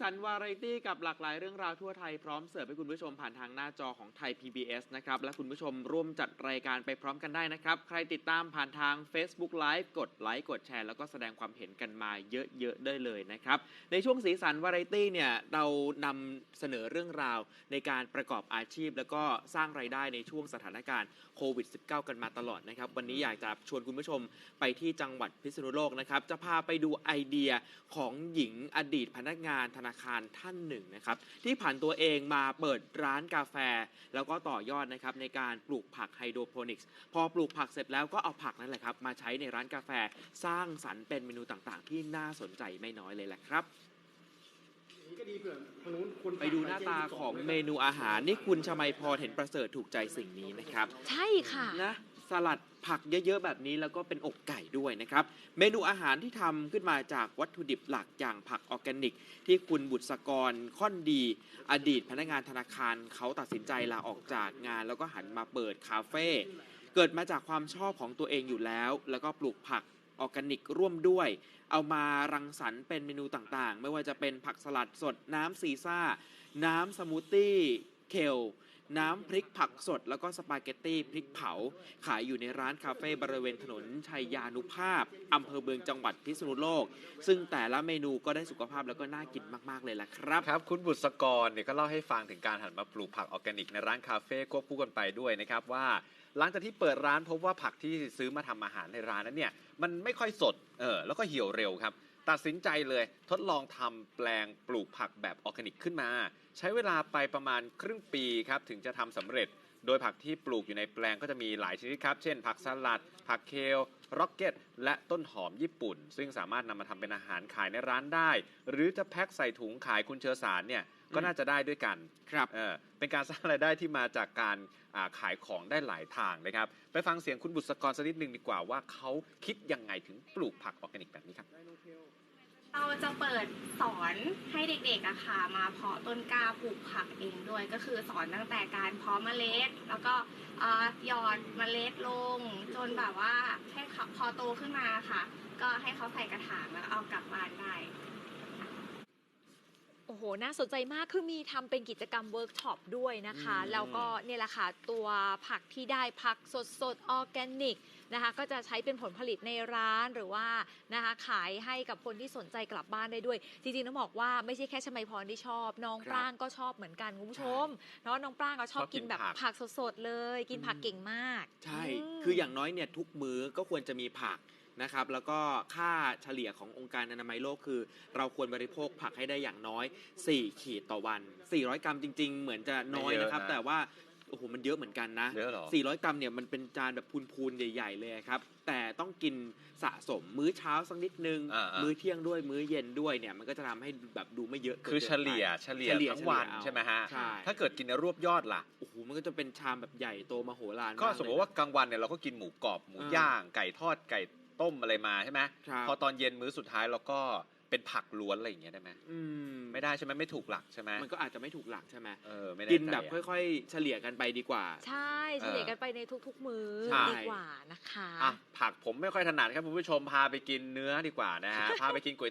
สันวาไรตี้กับหลากหลายเรื่องราวทั่วไทยพร้อมเสิร์ฟให้คุณผู้ชมผ่านทางหน้าจอของไทย PBS นะครับ และคุณผู้ชมร่วมจัดรายการไปพร้อมกันได้นะครับ ใครติดตามผ่านทาง Facebook Live กดไลค์กดแชร์ แล้วก็แสดงความเห็นกันมาเยอะๆได้เลยนะครับ ในช่วงสีสันวาไรตี้เนี่ยเรานำเสนอเรื่องราวในการประกอบอาชีพ แล้วก็สร้างไรายได้ในช่วงสถานการณ์โควิด -19 กันมาตลอดนะครับวันนี้อยากจะชวนคุณผู้ชมไปที่จังหวัดพิษณุโลกนะครับจะพาไปดูไอเดียของหญิงอดีตพนักงานธนาคารท่านหนึ่งนะครับที่ผ่านตัวเองมาเปิดร้านกาแฟ แล้วก็ต่อยอดนะครับในการปลูกผักไฮโดรโปนิกส์พอปลูกผักเสร็จแล้วก็เอาผักนั่นแหละครับมาใช้ในร้านกาแฟสร้างสรรค์เป็นเมนูต่างๆ ที่น่าสนใจไม่น้อยเลยแหละครับนี่ก็ดีเผื่อทางนู้นคนไปดูหน้าตาของเมนูอาหารนี่คุณชมัยพรเห็นประเสริฐถูกใจสิ่งนี้ไหมครับ ใช่ค่ะนะ สลัดผักเยอะๆ แบบนี้แล้วก็เป็นอกไก่ด้วยนะครับ เมนูอาหารที่ทำขึ้นมาจากวัตถุดิบหลักอย่างผักออร์แกนิก ที่คุณบุตรกรค่อนดี อดีตพนักงานธนาคารเขาตัดสินใจลาออกจากงาน แล้วก็หันมาเปิดคาเฟ่เกิดมาจากความชอบของตัวเองอยู่แล้ว แล้วก็ปลูกผักออร์แกนิกร่วมด้วย เอามารังสรรค์เป็นเมนูต่างๆ ไม่ว่าจะเป็นผักสลัดสดน้ำซีซ่า น้ำสมูทตี้เคล น้ำพริกผักสด แล้วก็สปาเกตตี้พริกเผา ขายอยู่ในร้านคาเฟ่บริเวณถนนชัยยานุภาพอำเภอเมืองจังหวัดพิษณุโลก ซึ่งแต่ละเมนูก็ได้สุขภาพแล้วก็น่ากินมากๆเลยล่ะครับ ครับ คุณบุษกรเนี่ยก็เล่าให้ฟังถึงการหันมาปลูกผักออร์แกนิกในร้านคาเฟ่ควบคู่กันไปด้วยนะครับว่าหลังจากที่เปิดร้านพบว่าผักที่ซื้อมาทำอาหารในร้านนั้นเนี่ยมันไม่ค่อยสดเออแล้วก็เหี่ยวเร็วครับ ตัดสินใจเลยทดลองทำแปลงปลูกผักแบบออร์แกนิกขึ้นมา ใช้เวลาไปประมาณครึ่งปีครับถึงจะทำสำเร็จ โดยผักที่ปลูกอยู่ในแปลงก็จะมีหลายชนิดครับ เช่น ผักสลัด ผักเคลร็อกเก็ต และต้นหอมญี่ปุ่น ซึ่งสามารถนำมาทำเป็นอาหารขายในร้านได้ หรือจะแพ็คใส่ถุงขายคุณเชอสารเนี่ยก็น่าจะได้ด้วยกันครับเออเป็นการสร้างรายได้ที่มาจากการอ่าขายของได้หลายทางนะครับ ไปฟังเสียงคุณบุษกรสักนิดหนึ่งดีกว่าว่าเขาคิดยังไงถึงปลูกผักออร์แกนิกแบบนี้ครับ เราจะเปิดสอนให้เด็กๆอะค่ะ มาเพาะต้นกล้าปลูกผักเองด้วย ก็คือสอนตั้งแต่การเพาะเมล็ด แล้วก็เอ่อหยอดเมล็ดลง จนแบบว่าให้เขาพอโตขึ้นมาค่ะ ก็ให้เขาใส่กระถางแล้วเอากลับบ้านได้ อ้โห น่าสนใจมาก คือมีทำเป็นกิจกรรมเวิร์กช็อปด้วยนะคะอืมแล้วก็เนี่ยแหละค่ะ ตัวผักที่ได้ผักสดสดออร์แกนิกนะคะ ก็จะใช้เป็นผลผลิตในร้านหรือว่านะคะขายให้กับคนที่สนใจกลับบ้านได้ด้วย จริงๆต้องบอกว่าไม่ใช่แค่ชมัยพรที่ชอบ น้องครับปรางก็ชอบเหมือนกันคุณผู้ชมเนาะน้องปรางก็ชอบชอบกิกินนแบบผักผักสดๆเลย กินผักเก่งมาก ใช่มคืออย่างน้อยเนี่ยทุกมื้อก็ควรจะมีผัก นะครับแล้วก็ค่าเฉลี่ยขององค์การอนามัยโลกคือ เราควรบริโภคผักให้ได้อย่างน้อย 4 ขีดต่อวัน 400 กรัมจริง ๆ เหมือนจะน้อยนะครับไม่เยอะนะแต่ว่าโอ้โหมันเยอะเหมือนกันนะ เยอะเหรอ 400 กรัมเนี่ยมันเป็นจานแบบพูนๆ ใหญ่ ๆ เลยครับ แต่ต้องกินสะสมมื้อเช้าสักนิดนึง อ่าๆ มื้อเที่ยงด้วยมื้อเย็นด้วยเนี่ยมันก็จะทำให้แบบดูไม่เยอะกินคือกินเฉลี่ยไป เฉลี่ยเฉลี่ยทั้งวันเฉลี่ยเอาใช่ไหมฮะ ใช่ ถ้าเกิดกินในรวบยอดล่ะ โอ้โหมันก็จะเป็นชามแบบใหญ่โตมโหฬารก็กสมมติว่ากลางวันเนี่ยเราก็กินหมูกรอบหมูอ่าย่าง ไก่ทอดไก่ ต้มอะไรมาใช่ไหมครับพอตอนเย็นมื้อสุดท้ายเราก็เป็นผักล้วนอะไรอย่างเงี้ยได้ไหมอืมไม่ได้ใช่ไหมไม่ถูกหลักใช่ไหมมันก็อาจจะไม่ถูกหลักใช่ไหมเออไม่แน่กินใจแบบอะค่อยๆ เฉลี่ยกันไปดีกว่า ใช่เฉลี่ยกันไปในทุกๆ มื้อใช่ดีกว่านะคะอะผักผมไม่ค่อยถนัดครับคุณผู้ชมพาไปกินเนื้อดีกว่านะฮะพาไปกินก๋วย